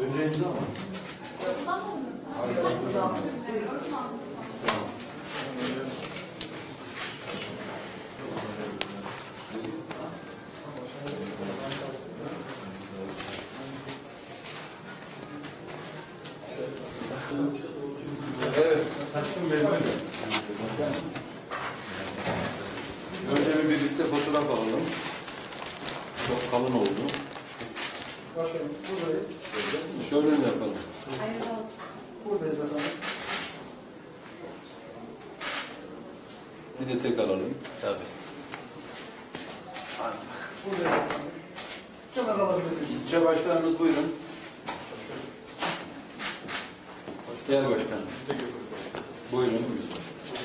Önce imza mı? Evet, Taşkın Bey. Önce bir birlikte fotoğraf alalım. Çok kalın oldu. Başkanım buradayız. Şöyle mi yapalım? Buradayız efendim. Bir de tek alalım. Tabii. Buradayız efendim. Kenar alabiliriz. İlçe başkanımız buyurun. Gel başkanım. Buyurun.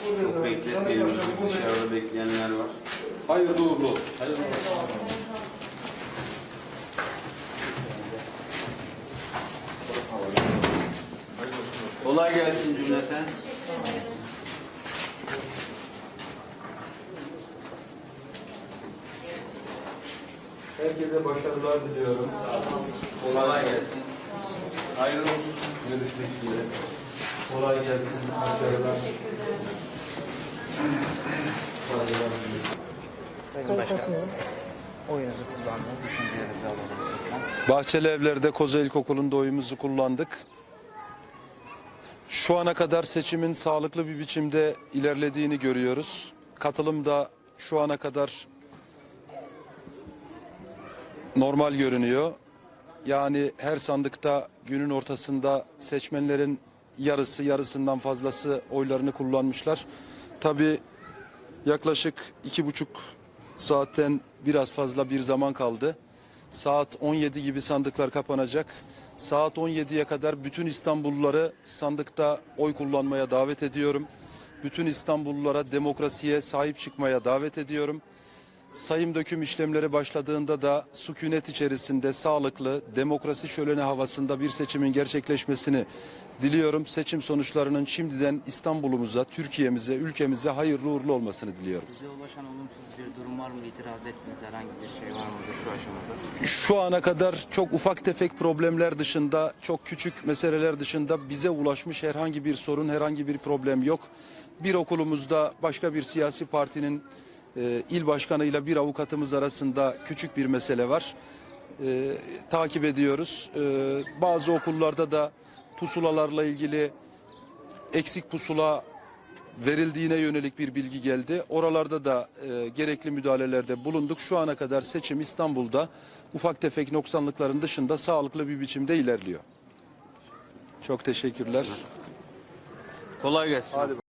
Buradayız efendim. Bekletmeyelim. Dışarıda bekleyenler var. Hayırlı uğurlu olsun. Kolay gelsin cümleten. Herkese başarılar diliyorum. Kolay gelsin. Hayırlı olsun. Görüşmek üzere. Kolay gelsin. Başarılar. Saygılar. Sayın Başkanım, oyunuzu kullandım. Düşüncelerinizi alalım. Bahçeli Evler'de Koza İlkokulu'nda oyumuzu kullandık. Şu ana kadar seçimin sağlıklı bir biçimde ilerlediğini görüyoruz. Katılım da şu ana kadar normal görünüyor. Yani her sandıkta günün ortasında seçmenlerin yarısı yarısından fazlası oylarını kullanmışlar. Tabii yaklaşık iki buçuk saatten biraz fazla bir zaman kaldı. Saat 17 gibi sandıklar kapanacak. Saat 17'ye kadar bütün İstanbulluları sandıkta oy kullanmaya davet ediyorum. Bütün İstanbullulara demokrasiye sahip çıkmaya davet ediyorum. Sayım döküm işlemleri başladığında da sükunet içerisinde sağlıklı, demokrasi şöleni havasında bir seçimin gerçekleşmesini diliyorum. Seçim sonuçlarının şimdiden İstanbul'umuza, Türkiye'mize, ülkemize hayırlı uğurlu olmasını diliyorum. Size ulaşan olumsuz bir durum var mı? İtiraz ettiğiniz herhangi bir şey var mıdır şu aşamada? Şu ana kadar çok ufak tefek problemler dışında, çok küçük meseleler dışında bize ulaşmış herhangi bir sorun, herhangi bir problem yok. Bir okulumuzda başka bir siyasi partinin e, il başkanıyla bir avukatımız arasında küçük bir mesele var. E, takip ediyoruz. E, bazı okullarda da pusulalarla ilgili eksik pusula verildiğine yönelik bir bilgi geldi. Oralarda da e, gerekli müdahalelerde bulunduk. Şu ana kadar seçim İstanbul'da ufak tefek noksanlıkların dışında sağlıklı bir biçimde ilerliyor. Çok teşekkürler. Kolay gelsin. Hadi